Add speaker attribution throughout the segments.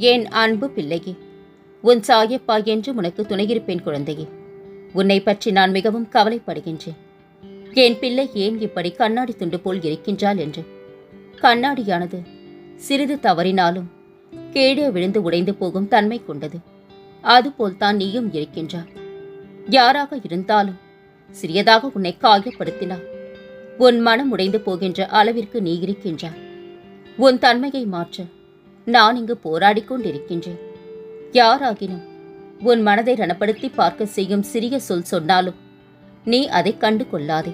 Speaker 1: என் அன்பு பிள்ளையே? உன் சாயப்பா என்று உனக்கு துணையிருப்பேன் குழந்தையே. உன்னை பற்றி நான் மிகவும் கவலைப்படுகின்றேன். என் பிள்ளை ஏன் இப்படி கண்ணாடி துண்டு போல் இருக்கின்றாள் என்று? கண்ணாடியானது சிறிது தவறினாலும் கீழே விழுந்து உடைந்து போகும் தன்மை கொண்டது. அதுபோல் தான் நீயும் இருக்கின்றாய். யாராக இருந்தாலும் சிறியதாக உன்னை காயப்படுத்தினார் உன் மனம் உடைந்து போகின்ற அளவிற்கு நீ இருக்கின்றாய். உன் தன்மையை மாற்ற நான் இங்கு போராடிக் கொண்டிருக்கின்றேன். யாராகினும் உன் மனதை ரணப்படுத்தி பார்க்க செய்யும் சிறிய சொல் சொன்னாலும் நீ அதை கண்டு கொள்ளாதே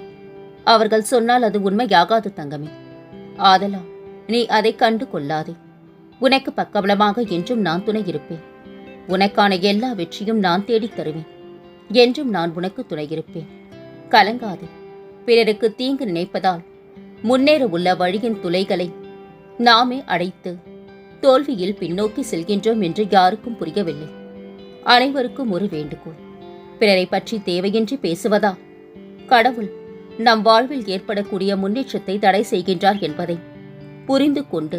Speaker 1: அவர்கள் சொன்னால் அது உண்மையாகாது தங்கமே. ஆதலால் நீ அதை கண்டு கொள்ளாதே உனக்கு பக்கபலமாக என்றும் நான் துணை இருப்பேன். உனக்கான எல்லா வெற்றியும் நான் தேடித் தருவேன். என்றும் நான் உனக்கு துணை இருப்பேன். கலங்காதே. பிறருக்கு தீங்கு நினைப்பதால் முன்னேற உள்ள வழியின் துளைகளை நாமே அடைத்து தோல்வியில் பின்னோக்கி செல்கின்றோம் என்று யாருக்கும் புரியவில்லை. அனைவருக்கும் ஒரு வேண்டுகோள். பிறரை பற்றி தேவையின்றி பேசுவதா? கடவுள் நம் வாழ்வில் ஏற்படக்கூடிய முன்னேற்றத்தை தடை செய்கின்றார் என்பதை புரிந்து கொண்டு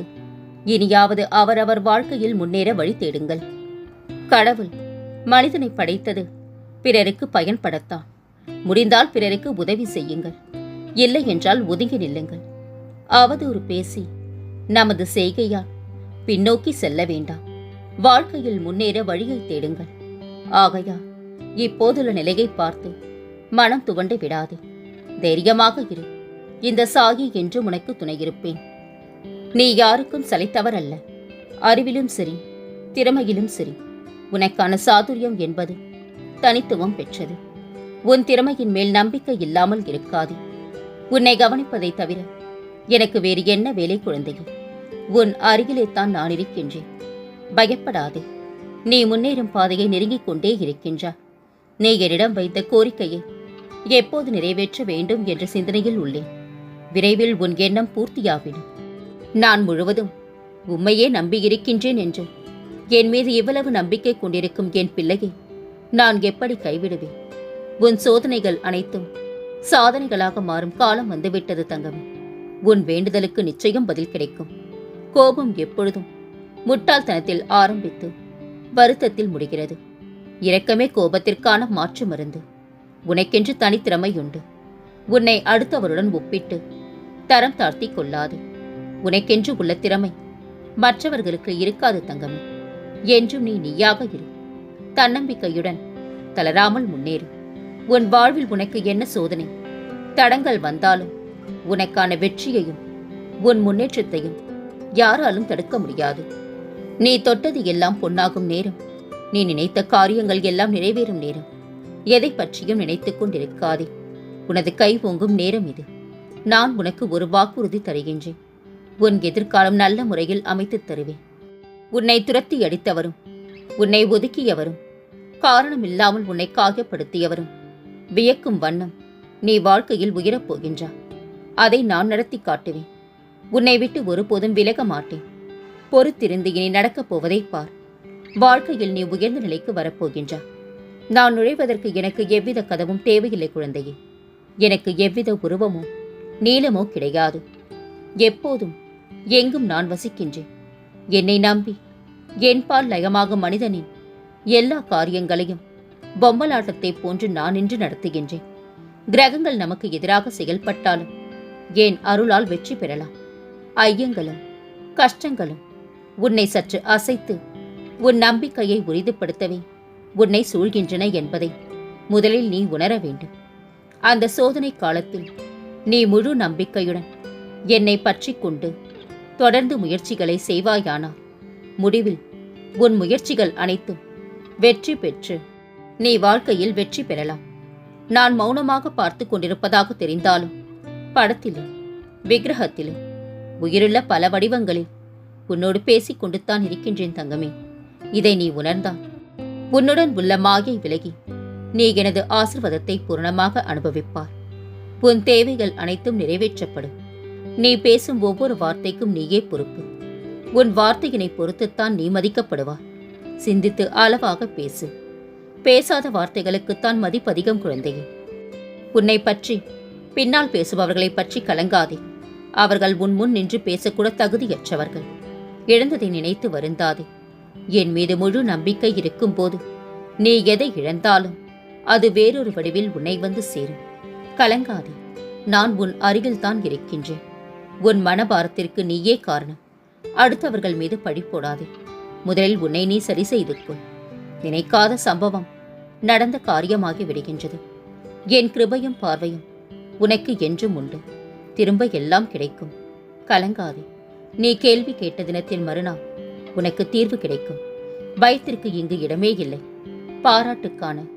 Speaker 1: இனியாவது அவரவர் வாழ்க்கையில் முன்னேற வழி தேடுங்கள். கடவுள் மனிதனை படைத்தது பிறருக்கு பயன்படத்தான். முடிந்தால் பிறருக்கு உதவி செய்யுங்கள். இல்லை என்றால் ஒதுங்கி நில்லுங்கள். அவதூறு பேசி நமது செய்கையால் பின்னோக்கி செல்ல வேண்டாம். வாழ்க்கையில் முன்னேற வழியை தேடுங்கள். ஆகையா இப்போதுள்ள நிலையை பார்த்து மனம் துவண்டு விடாதே. தைரியமாக இரு. இந்த சாகி என்று உனக்கு துணையிருப்பேன். நீ யாருக்கும் சலைத்தவர் அல்ல அறிவிலும் சரி திறமையிலும் சரி. உனக்கான சாதுரியம் என்பது தனித்துவம் பெற்றது. உன் திறமையின் மேல் நம்பிக்கை இல்லாமல் இருக்காது. உன்னை கவனிப்பதை தவிர எனக்கு வேறு என்ன வேலை குழந்தைகள் உன் அருகிலே தான் நான் இருக்கின்றேன். பயப்படாதே. நீ முன்னேறும் பாதையை நெருங்கிக் கொண்டே இருக்கின்றாய் நீ என்னிடம் வைத்த கோரிக்கையை எப்போது நிறைவேற்ற வேண்டும் என்ற சிந்தனையில் உள்ளேன். விரைவில் உன் எண்ணம் பூர்த்தியாவிடும் நான் முழுவதும் உம்மையே நம்பியிருக்கின்றேன் என்று என் மீது இவ்வளவு நம்பிக்கை கொண்டிருக்கும் என் பிள்ளையை நான் எப்படி கைவிடுவேன்? உன் சோதனைகள் அனைத்தும் சாதனைகளாக மாறும் காலம் வந்துவிட்டது தங்கமே. உன் வேண்டுதலுக்கு நிச்சயம் பதில் கிடைக்கும். கோபம் எப்பொழுதும் முட்டாள்தனத்தில் ஆரம்பித்து வருத்தத்தில் முடிகிறது. இரக்கமே கோபத்திற்கான மாற்று மருந்து. உனக்கென்று தனித்திறமை உண்டு. உன்னை அடுத்தவருடன் ஒப்பிட்டு தரம் தாழ்த்தி கொள்ளாது. உனக்கென்று உள்ள திறமை மற்றவர்களுக்கு இருக்காது தங்கமே. என்றும் நீ நீயாக இரு. தன்னம்பிக்கையுடன் தளராமல் முன்னேறு. உன் வாழ்வில் உனக்கு என்ன சோதனை? தடங்கள் வந்தாலும் உனக்கான வெற்றியையும் உன் முன்னேற்றத்தையும் யாராலும் தடுக்க முடியாது. நீ தொட்டது எல்லாம் பொன்னாகும் நேரம். நீ நினைத்த காரியங்கள் எல்லாம் நிறைவேறும் நேரம். எதை பற்றியும் நினைத்துக் கொண்டிருக்காதே. உனது கை ஓங்கும் நேரம் இது. நான் உனக்கு ஒரு வாக்குறுதி தருகின்றேன். உன் எதிர்காலம் நல்ல முறையில் அமைத்துத் தருவேன். உன்னை துரத்தி அடித்தவரும் உன்னை ஒதுக்கியவரும் காரணமில்லாமல் உன்னை காயப்படுத்தியவரும் வியக்கும் வண்ணம் நீ வாழ்க்கையில் உயரப் போகின்றாய் அதை நான் நடத்தி காட்டுவேன். உன்னை விட்டு ஒருபோதும் விலக மாட்டேன். பொறுத்திருந்து இனி நடக்கப் போவதை பார். வாழ்க்கையில் நீ உயர்ந்த நிலைக்கு வரப்போகின்றாய் நான் நுழைவதற்கு எனக்கு எவ்வித கதவும் தேவையில்லை குழந்தையே. எனக்கு எவ்வித உருவமோ நீளமோ கிடையாது. எப்போதும் எங்கும் நான் வசிக்கின்றேன். என்னை நம்பி என்பால் லயமாகும் மனிதனின் எல்லா காரியங்களையும் பொம்மலாட்டத்தை போன்று நான் இன்று நடத்துகின்றேன். கிரகங்கள் நமக்கு எதிராக செயல்பட்டாலும் என் அருளால் வெற்றி பெறலாம்? ஐயங்களும் கஷ்டங்களும் உன்னை சற்று அசைத்து உன் நம்பிக்கையை உறுதிப்படுத்தவே உன்னை சூழ்கின்றன என்பதை முதலில் நீ உணர வேண்டும். அந்த சோதனை காலத்தில் நீ முழு நம்பிக்கையுடன் என்னை பற்றி கொண்டு தொடர்ந்து முயற்சிகளை செய்வாயானால் முடிவில் உன் முயற்சிகள் அனைத்தும் வெற்றி பெற்று நீ வாழ்க்கையில் வெற்றி பெறலாம். நான் மௌனமாக பார்த்து கொண்டிருப்பதாக தெரிந்தாலும் படத்திலும் விக்கிரகத்திலும் உயிருள்ள பல வடிவங்களில் உன்னோடு பேசிக் கொண்டுத்தான் இருக்கின்றேன் தங்கமே. இதை நீ உணர்ந்தால் உன்னுடன் உள்ள விலகி நீ எனது ஆசிர்வாதத்தை பூரணமாக அனுபவிப்பார் உன் தேவைகள் அனைத்தும் நிறைவேற்றப்படும். நீ பேசும் ஒவ்வொரு வார்த்தைக்கும் நீயே பொறுப்பு. உன் வார்த்தையினை பொறுத்துத்தான் நீ மதிக்கப்படுவார் சிந்தித்து அளவாக பேசு. பேசாத வார்த்தைகளுக்குத்தான் மதிப்பதிகம் குழந்தையே. உன்னை பற்றி பின்னால் பேசுபவர்களை பற்றி கலங்காதே. அவர்கள் உன் முன் நின்று பேசக்கூட தகுதியற்றவர்கள். இழந்ததை நினைத்து வருந்தாதே. என் மீது முழு நம்பிக்கை இருக்கும்போது நீ எதை இழந்தாலும் அது வேறொரு வடிவில் உன்னை வந்து சேரும். கலங்காதே. நான் உன் அருகில்தான் இருக்கின்றேன். உன் மனபாரத்திற்கு நீயே காரணம். அடுத்தவர்கள் மீது பழி போடாதே. முதலில் உன்னை நீ சரி செய்து கொள் நினைக்காத சம்பவம் நடந்த காரியமாகி விடுகின்றது. என் கிருபையும் பார்வையும் உனக்கு என்றும் உண்டு. திரும்ப எல்லாம் கிடைக்கும். கலங்காதே. நீ கேள்வி கேட்ட தினத்தின் மறுநாள் உனக்கு தீர்வு கிடைக்கும். பயத்திற்கு இங்கு இடமே இல்லை. பாராட்டுக்கான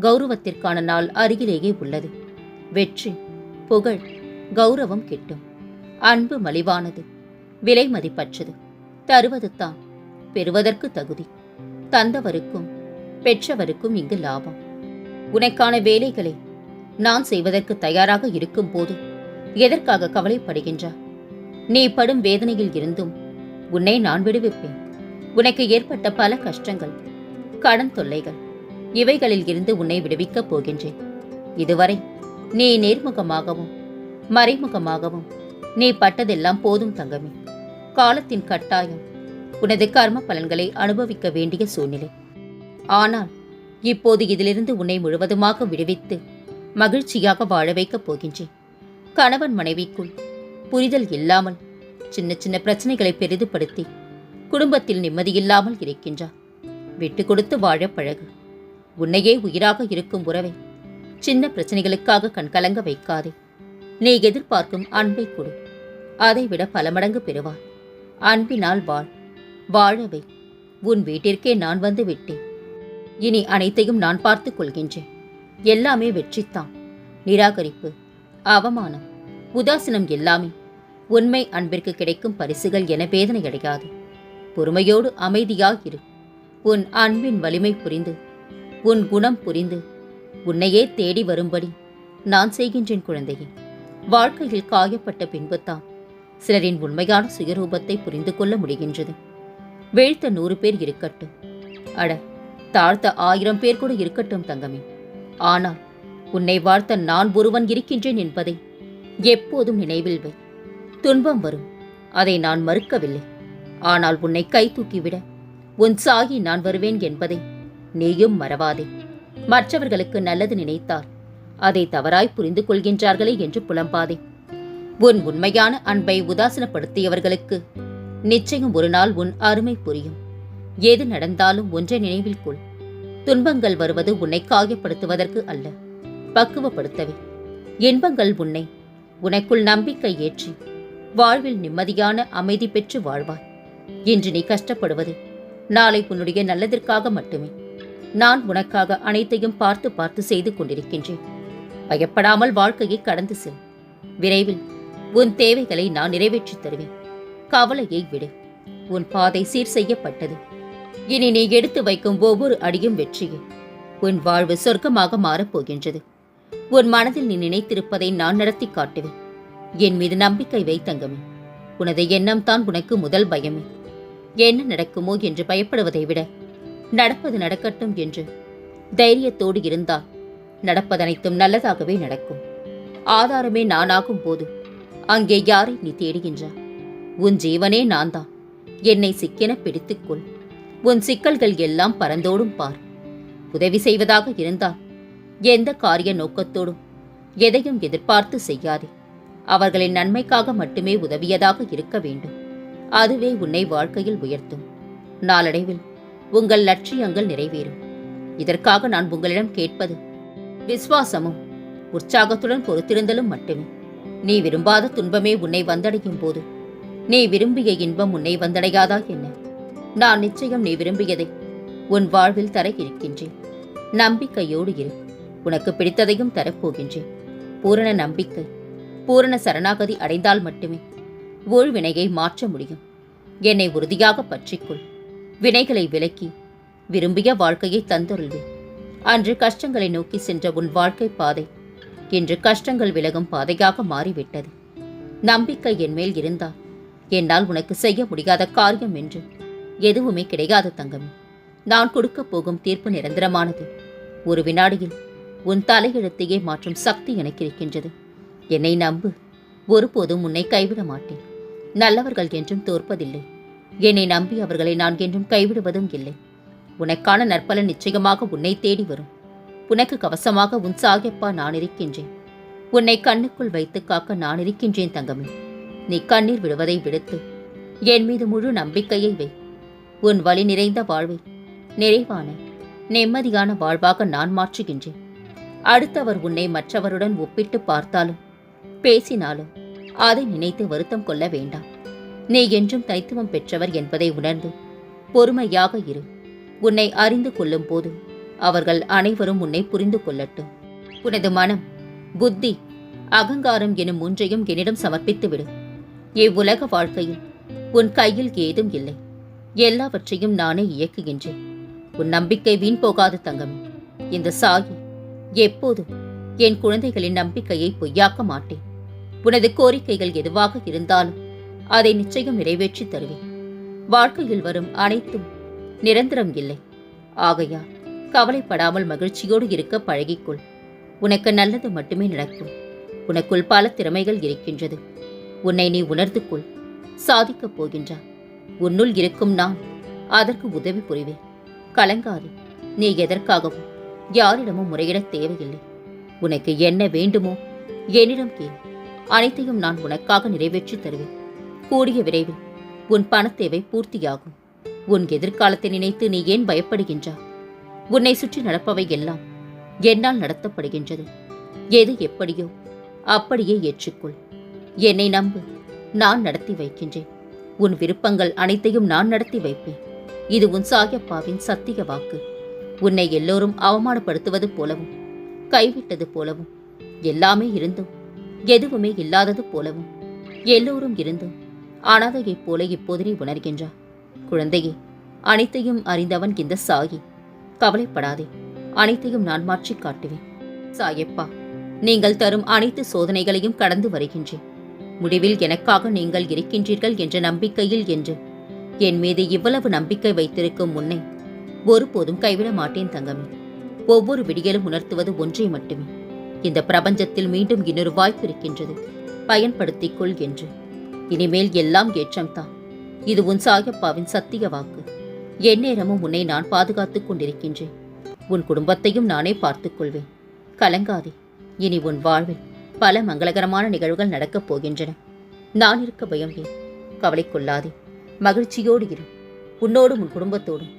Speaker 1: கௌரவத்திற்கான நாள் அருகிலேயே உள்ளது. வெற்றி புகழ் கௌரவம் கிட்டும். அன்பு மலிவானது விலை மதிப்பற்றது. தருவது தான் பெறுவதற்கு தகுதி. தந்தவருக்கும் பெற்றவருக்கும் இங்கு லாபம். உனக்கான வேலைகளை நான் செய்வதற்கு தயாராக இருக்கும் போது எதற்காக கவலைப்படுகின்றா? நீ படும் வேதனையில் இருந்தும் உன்னை நான் விடுவிப்பேன். உனக்கு ஏற்பட்ட பல கஷ்டங்கள் கடன் தொல்லைகள் இவைகளில் இருந்து உன்னை விடுவிக்கப் போகின்றேன். இதுவரை நீ நேர்முகமாகவும் மறைமுகமாகவும் நீ பட்டதெல்லாம் போதும் தங்கமே. காலத்தின் கட்டாயம் உனது கர்ம பலன்களை அனுபவிக்க வேண்டிய சூழ்நிலை. ஆனால் இப்போது இதிலிருந்து உன்னை முழுவதுமாக விடுவித்து மகிழ்ச்சியாக வாழ வைக்கப் போகின்றேன். கணவன் மனைவிக்குள் புரிதல் இல்லாமல் சின்ன சின்ன பிரச்சனைகளை பெரிதுபடுத்தி குடும்பத்தில் நிம்மதியில்லாமல் இருக்கின்றார். விட்டு கொடுத்து வாழ பழகு. உன்னையே உயிராக இருக்கும் உறவை சின்ன பிரச்சனைகளுக்காக கண்கலங்க வைக்காதே. நீ எதிர்பார்க்கும் அன்பை கொடு. அதைவிட பல மடங்கு பெறுவாள் அன்பினால் வாழ். வாழவை உன் வீட்டிற்கே நான் வந்து விட்டேன். இனி அனைத்தையும் நான் பார்த்துக் கொள்கின்றேன். எல்லாமே வெற்றித்தான் நிராகரிப்பு அவமானம் உதாசீனம் எல்லாமே உண்மை அன்பிற்கு கிடைக்கும் பரிசுகள் என வேதனை அடையாது. பொறுமையோடு அமைதியாகிரு உன் அன்பின் வலிமை புரிந்து உன் குணம் புரிந்து உன்னையே தேடி வரும்படி நான் செய்கின்றேன் குழந்தையே. வாழ்க்கையில் காயப்பட்ட பின்புத்தான் சிலரின் உண்மையான சுயரூபத்தை புரிந்து கொள்ள முடிகின்றது. வீழ்த்த நூறு பேர் இருக்கட்டும். அட தாழ்த்த ஆயிரம் பேர் கூட இருக்கட்டும் தங்கமே. ஆனால் உன்னை வாழ்த்த நான் ஒருவன் இருக்கின்றேன் என்பதை எப்போதும் நினைவில் வை. துன்பம் வரும். அதை நான் மறுக்கவில்லை. ஆனால் உன்னை கை தூக்கிவிட உன் சாகி நான் வருவேன் என்பதை நீயும் மறவாதே. மற்றவர்களுக்கு நல்லது நினைத்தார் அதை தவறாய் புரிந்து கொள்கின்றார்களே என்று புலம்பாதே. உன் உண்மையான அன்பை உதாசனப்படுத்தியவர்களுக்கு நிச்சயம் ஒரு நாள் உன் அருமை புரியும். எது நடந்தாலும் ஒன்றை நினைவில் கொள். துன்பங்கள் வருவது உன்னை காயப்படுத்துவதற்கு அல்ல. பக்குவப்படுத்தவே. இன்பங்கள் உன்னை உனக்குள் நம்பிக்கை ஏற்றி வாழ்வில் நிம்மதியான அமைதி பெற்று வாழ்வாய். இன்று நீ கஷ்டப்படுவது நாளை உன்னுடைய நல்லதற்காக மட்டுமே. நான் உனக்காக அனைத்தையும் பார்த்து பார்த்து செய்து கொண்டிருக்கின்றேன். பயப்படாமல் வாழ்க்கையை கடந்து செல். விரைவில் உன் தேவைகளை நான் நிறைவேற்றித் தருவேன். கவலையை விடு. உன் பாதை சீர் செய்யப்பட்டது. இனி நீ எடுத்து வைக்கும் ஒவ்வொரு அடியும் வெற்றியே. உன் வாழ்வு சொர்க்கமாக மாறப்போகின்றது உன் மனதில் நீ நினைத்திருப்பதை நான் நடத்தி காட்டுவேன். என் மீது நம்பிக்கை வை தங்கமே. உனது எண்ணம் தான் உனக்கு முதல் பயமே. என்ன நடக்குமோ என்று பயப்படுவதை விட நடப்பது நடக்கட்டும் என்று தைரியத்தோடு இருந்தால் நடப்பதனைத்தும் நல்லதாகவே நடக்கும். ஆதாரமே நானாகும் போது அங்கே யாரை நீ தேடுகின்றாய்? உன் ஜீவனே நான் தான் என்னை சிக்கென பிடித்துக்கொள் உன் சிக்கல்கள் எல்லாம் பறந்தோடும் பார். உதவி செய்வதாக இருந்தால் எந்த காரிய நோக்கத்தோடும் எதையும் எதிர்பார்த்து செய்யாதே. அவர்களின் நன்மைக்காக மட்டுமே உதவியதாக இருக்க வேண்டும். அதுவே உன்னை வாழ்க்கையில் உயர்த்தும். நாளடைவில் உங்கள் லட்சியங்கள் நிறைவேறும். இதற்காக நான் உங்களிடம் கேட்பது விசுவாசமும் உற்சாகத்துடன் பொறுத்திருந்தலும் மட்டுமே. நீ விரும்பாத துன்பமே உன்னை வந்தடையும் போது. நீ விரும்பிய இன்பம் உன்னை வந்தடையாதா என்ன? நான் நிச்சயம் நீ விரும்பியதை உன் வாழ்வில் தர இருக்கின்றேன். நம்பிக்கையோடு இரு. உனக்கு பிடித்ததையும் தரப்போகின்றேன். பூரண நம்பிக்கை பூரண சரணாகதி அடைந்தால் மட்டுமே ஊழ்வினையை மாற்ற முடியும். என்னை உறுதியாக பற்றிக்கொள். வினைகளை விலக்கி விரும்பிய வாழ்க்கையை தந்தருள்வேன் அன்று கஷ்டங்களை நோக்கி சென்ற உன் வாழ்க்கை பாதை இன்று கஷ்டங்கள் விலகும் பாதையாக மாறிவிட்டது. நம்பிக்கை என் மேல் இருந்தால் என்னால் உனக்கு செய்ய முடியாத காரியம் என்று எதுவுமே கிடையாது தங்கமே. நான் கொடுக்கப் போகும் தீர்ப்பு நிரந்தரமானது. ஒரு வினாடியில் உன் தலையெழுத்தையே மாற்றும் சக்தி எனக்கு இருக்கின்றது. என்னை நம்பு. ஒருபோதும் உன்னை கைவிட மாட்டேன். நல்லவர்கள் என்றும் தோற்பதில்லை. என்னை நம்பி அவர்களை நான் என்றும் கைவிடுவதும் இல்லை. உனக்கான நற்பலன் நிச்சயமாக உன்னை தேடி வரும். உனக்கு கவசமாக உன் சாகிப்பா நான் இருக்கின்றேன். உன்னை கண்ணுக்குள் வைத்து காக்க நான் இருக்கின்றேன் தங்கமே. நீ கண்ணீர் விடுவதை விடுத்து என் மீது முழு நம்பிக்கையை வை. உன் வழி நிறைந்த வாழ்வை நிறைவான நிம்மதியான வாழ்வாக நான் மாற்றுகின்றேன். அடுத்தவர் உன்னை மற்றவருடன் ஒப்பிட்டு பார்த்தாலும் பேசினாலும் அதை நினைத்து வருத்தம் கொள்ள வேண்டாம். நீ என்றும் தனித்துவம் பெற்றவர் என்பதை உணர்ந்து பொறுமையாக இரு. உன்னை அறிந்து கொள்ளும் போது அவர்கள் அனைவரும் உன்னை புரிந்து கொள்ளட்டும். உனது மனம் புத்தி அகங்காரம் எனும் மூன்றையும் என்னிடம் சமர்ப்பித்து விடு இவ்வுலக வாழ்க்கையில் உன் கையில் ஏதும் இல்லை. எல்லாவற்றையும் நானே இயக்குகின்றேன். உன் நம்பிக்கை வீண் போகாது தங்கம். இந்த சாயி எப்போதும் என் குழந்தைகளின் நம்பிக்கையை பொய்யாக்க மாட்டேன். உனது கோரிக்கைகள் எதுவாக இருந்தாலும் அதை நிச்சயம் நிறைவேற்றி தருவேன். வாழ்க்கையில் வரும் அனைத்தும் நிரந்தரம் இல்லை. ஆகையால் கவலைப்படாமல் மகிழ்ச்சியோடு இருக்க பழகிக்கொள். உனக்கு நல்லது மட்டுமே நடக்கும். உனக்குள் பல திறமைகள் இருக்கின்றது. உன்னை நீ உணர்ந்து கொள் சாதிக்கப் போகின்றாய். உன்னுள் இருக்கும் நான் அதற்கு உதவி புரிவேன். கலங்காதே. நீ எதற்காகவும் யாரிடமும் முறையிடத் தேவையில்லை. உனக்கு என்ன வேண்டுமோ என்னிடம் கேள். அனைத்தையும் நான் உனக்காக நிறைவேற்றி தருவேன். கூடிய விரைவில் உன் பணத்தேவை பூர்த்தியாகும். உன் எதிர்காலத்தை நினைத்து நீ ஏன் பயப்படுகின்றாய்? உன்னை சுற்றி நடப்பவை எல்லாம் என்னால் நடத்தப்படுகின்றது. எது எப்படியோ அப்படியே ஏற்றுக்கொள். என்னை நம்பு நான் நடத்தி வைக்கின்றேன். உன் விருப்பங்கள் அனைத்தையும் நான் நடத்தி வைப்பேன். இது உன் சாயப்பாவின் சத்திய வாக்கு. உன்னை எல்லோரும் அவமானப்படுத்துவது போலவும் கைவிட்டது போலவும் எல்லாமே இருந்தும் எதுவுமே இல்லாதது போலவும் எல்லோரும் இருந்தும் அனாதையைப் போல இப்போது நீ உணர்கின்றார். குழந்தையே அனைத்தையும் அறிந்தவன் இந்த சாயி. கவலைப்படாதே அனைத்தையும் நான் மாற்றிக் காட்டுவேன். சாயப்பா நீங்கள் தரும் அனைத்து சோதனைகளையும் கடந்து வருகின்றேன். முடிவில் எனக்காக நீங்கள் இருக்கின்றீர்கள் என்ற நம்பிக்கையில் என்று என் மீது இவ்வளவு நம்பிக்கை வைத்திருக்கும் முன்னே ஒருபோதும் கைவிட மாட்டேன் தங்கமே. ஒவ்வொரு விடியலும் உணர்த்துவது ஒன்றை மட்டுமே. இந்த பிரபஞ்சத்தில் மீண்டும் இன்னொரு வாய்ப்பு இருக்கின்றது. பயன்படுத்திக் கொள் என்று. இனிமேல் எல்லாம் ஏற்றம்தான். இது உன் சாயப்பாவின் சத்திய வாக்கு. எந்நேரமும் உன்னை நான் பாதுகாத்துக் கொண்டிருக்கின்றேன். உன் குடும்பத்தையும் நானே பார்த்துக் கொள்வேன். கலங்காதே. இனி உன் வாழ்வில் பல மங்களகரமான நிகழ்வுகள் நடக்கப் போகின்றன. நான் இருக்க பயம் ஏன்? கவலை கொள்ளாதே. மகிழ்ச்சியோடு இரு. உன்னோடும் உன் குடும்பத்தோடும்.